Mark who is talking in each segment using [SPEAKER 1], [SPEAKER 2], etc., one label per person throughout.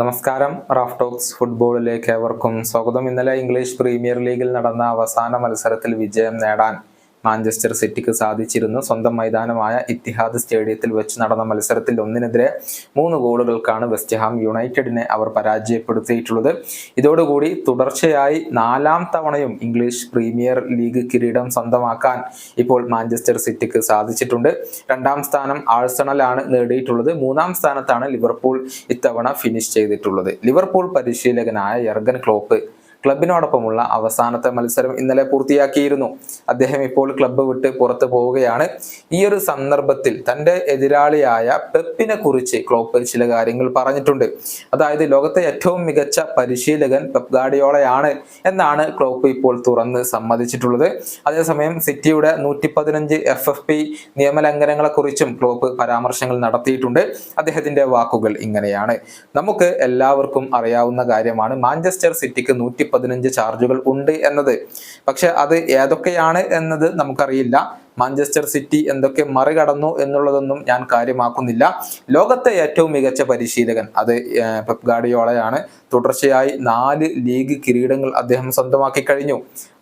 [SPEAKER 1] നമസ്കാരം. Raf talks ഫുട്ബോളിലേക്ക് ഏവർക്കും സ്വാഗതം. ഇന്നലെ ഇംഗ്ലീഷ് പ്രീമിയർ ലീഗിൽ നടന്ന അവസാന മത്സരത്തിൽ വിജയം നേടാൻ മാഞ്ചസ്റ്റർ സിറ്റിക്ക് സാധിച്ചിരുന്നു. സ്വന്തം മൈതാനമായ ഇത്തിഹാദ് സ്റ്റേഡിയത്തിൽ വെച്ച് നടന്ന മത്സരത്തിൽ ഒന്നിനെതിരെ മൂന്ന് ഗോളുകൾക്കാണ് വെസ്റ്റ് ഹാം യുണൈറ്റഡിനെ അവർ പരാജയപ്പെടുത്തിയിട്ടുള്ളത്. ഇതോടുകൂടി തുടർച്ചയായി നാലാം തവണയും ഇംഗ്ലീഷ് പ്രീമിയർ ലീഗ് കിരീടം സ്വന്തമാക്കാൻ ഇപ്പോൾ മാഞ്ചസ്റ്റർ സിറ്റിക്ക് സാധിച്ചിട്ടുണ്ട്. രണ്ടാം സ്ഥാനം ആഴ്സണലാണ് നേടിയിട്ടുള്ളത്. മൂന്നാം സ്ഥാനത്താണ് ലിവർപൂൾ ഇത്തവണ ഫിനിഷ് ചെയ്തിട്ടുള്ളത്. ലിവർപൂൾ പരിശീലകനായ യർഗൻ ക്ലോപ്പ് ക്ലബിനോടൊപ്പമുള്ള അവസാനത്തെ മത്സരം ഇന്നലെ പൂർത്തിയാക്കിയിരുന്നു. അദ്ദേഹം ഇപ്പോൾ ക്ലബ്ബ് വിട്ട് പുറത്തു പോവുകയാണ്. ഈ ഒരു സന്ദർഭത്തിൽ തന്റെ എതിരാളിയായ പെപ്പിനെ കുറിച്ച് ക്ലോപ്പ് ചില കാര്യങ്ങൾ പറഞ്ഞിട്ടുണ്ട്. അതായത് ലോകത്തെ ഏറ്റവും മികച്ച പരിശീലകൻ പെപ്പ് ഗാഡിയോളയാണ് എന്നാണ് ക്ലോപ്പ് ഇപ്പോൾ തുറന്ന് സമ്മതിച്ചിട്ടുള്ളത്. അതേസമയം സിറ്റിയുടെ നൂറ്റി പതിനഞ്ച് എഫ് എഫ് പി നിയമലംഘനങ്ങളെ കുറിച്ചും ക്ലോപ്പ് പരാമർശങ്ങൾ നടത്തിയിട്ടുണ്ട്. അദ്ദേഹത്തിന്റെ വാക്കുകൾ ഇങ്ങനെയാണ്. നമുക്ക് എല്ലാവർക്കും അറിയാവുന്ന കാര്യമാണ് മാഞ്ചസ്റ്റർ സിറ്റിക്ക് നൂറ്റി പതിനഞ്ച് ചാർജുകൾ ഉണ്ട് എന്നത്. പക്ഷെ അത് ഏതൊക്കെയാണ് എന്നത് നമുക്കറിയില്ല. മാഞ്ചസ്റ്റർ സിറ്റി എന്തൊക്കെ മറികടന്നു എന്നുള്ളതൊന്നും ഞാൻ കാര്യമാക്കുന്നില്ല. ലോകത്തെ ഏറ്റവും മികച്ച പരിശീലകൻ അത് പെപ്ഗാഡിയോളയാണ് പെപ് ഗാഡിയോളയാണ് തുടർച്ചയായി നാല് ലീഗ് കിരീടങ്ങൾ അദ്ദേഹം സ്വന്തമാക്കി കഴിഞ്ഞു.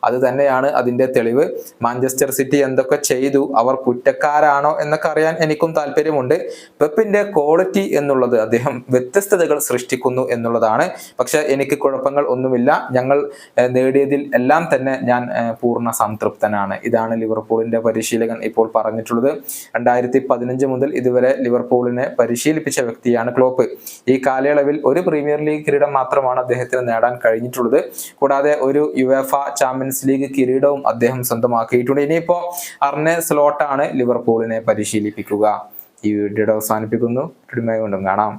[SPEAKER 1] അത് തന്നെയാണ് അതിന്റെ തെളിവ്. മാഞ്ചസ്റ്റർ സിറ്റി എന്തൊക്കെ ചെയ്തു അവർ കുറ്റക്കാരാണോ എന്നൊക്കെ അറിയാൻ എനിക്കും താല്പര്യമുണ്ട്. പെപ്പിന്റെ ക്വാളിറ്റി എന്നുള്ളത് അദ്ദേഹം വ്യത്യസ്തതകൾ സൃഷ്ടിക്കുന്നു എന്നുള്ളതാണ്. പക്ഷെ എനിക്ക് കുഴപ്പങ്ങൾ ഒന്നുമില്ല. ഞങ്ങൾ നേടിയതിൽ എല്ലാം തന്നെ ഞാൻ പൂർണ സംതൃപ്തനാണ്. ഇതാണ് ലിവർപൂളിന്റെ പരിശീലകൻ ഇപ്പോൾ പറഞ്ഞിട്ടുള്ളത്. രണ്ടായിരത്തി പതിനഞ്ച് മുതൽ ഇതുവരെ ലിവർപൂളിനെ പരിശീലിപ്പിച്ച വ്യക്തിയാണ് ക്ലോപ്പ്. ഈ കാലയളവിൽ ഒരു പ്രീമിയർ ലീഗ് കിരീടം മാത്രമാണ് അദ്ദേഹത്തിന് നേടാൻ കഴിഞ്ഞിട്ടുള്ളത്. കൂടാതെ ഒരു യുവേഫ ചാമ്പ്യൻസ് ലീഗ് കിരീടവും അദ്ദേഹം സ്വന്തമാക്കിയിട്ടുണ്ട്. ഇനിയിപ്പോ അർണെ സ്ലോട്ടാണ് ലിവർപൂളിനെ പരിശീലിപ്പിക്കുക. ഈ വീഡിയോയുടെ അവസാനിപ്പിക്കുന്നു. കാണാം.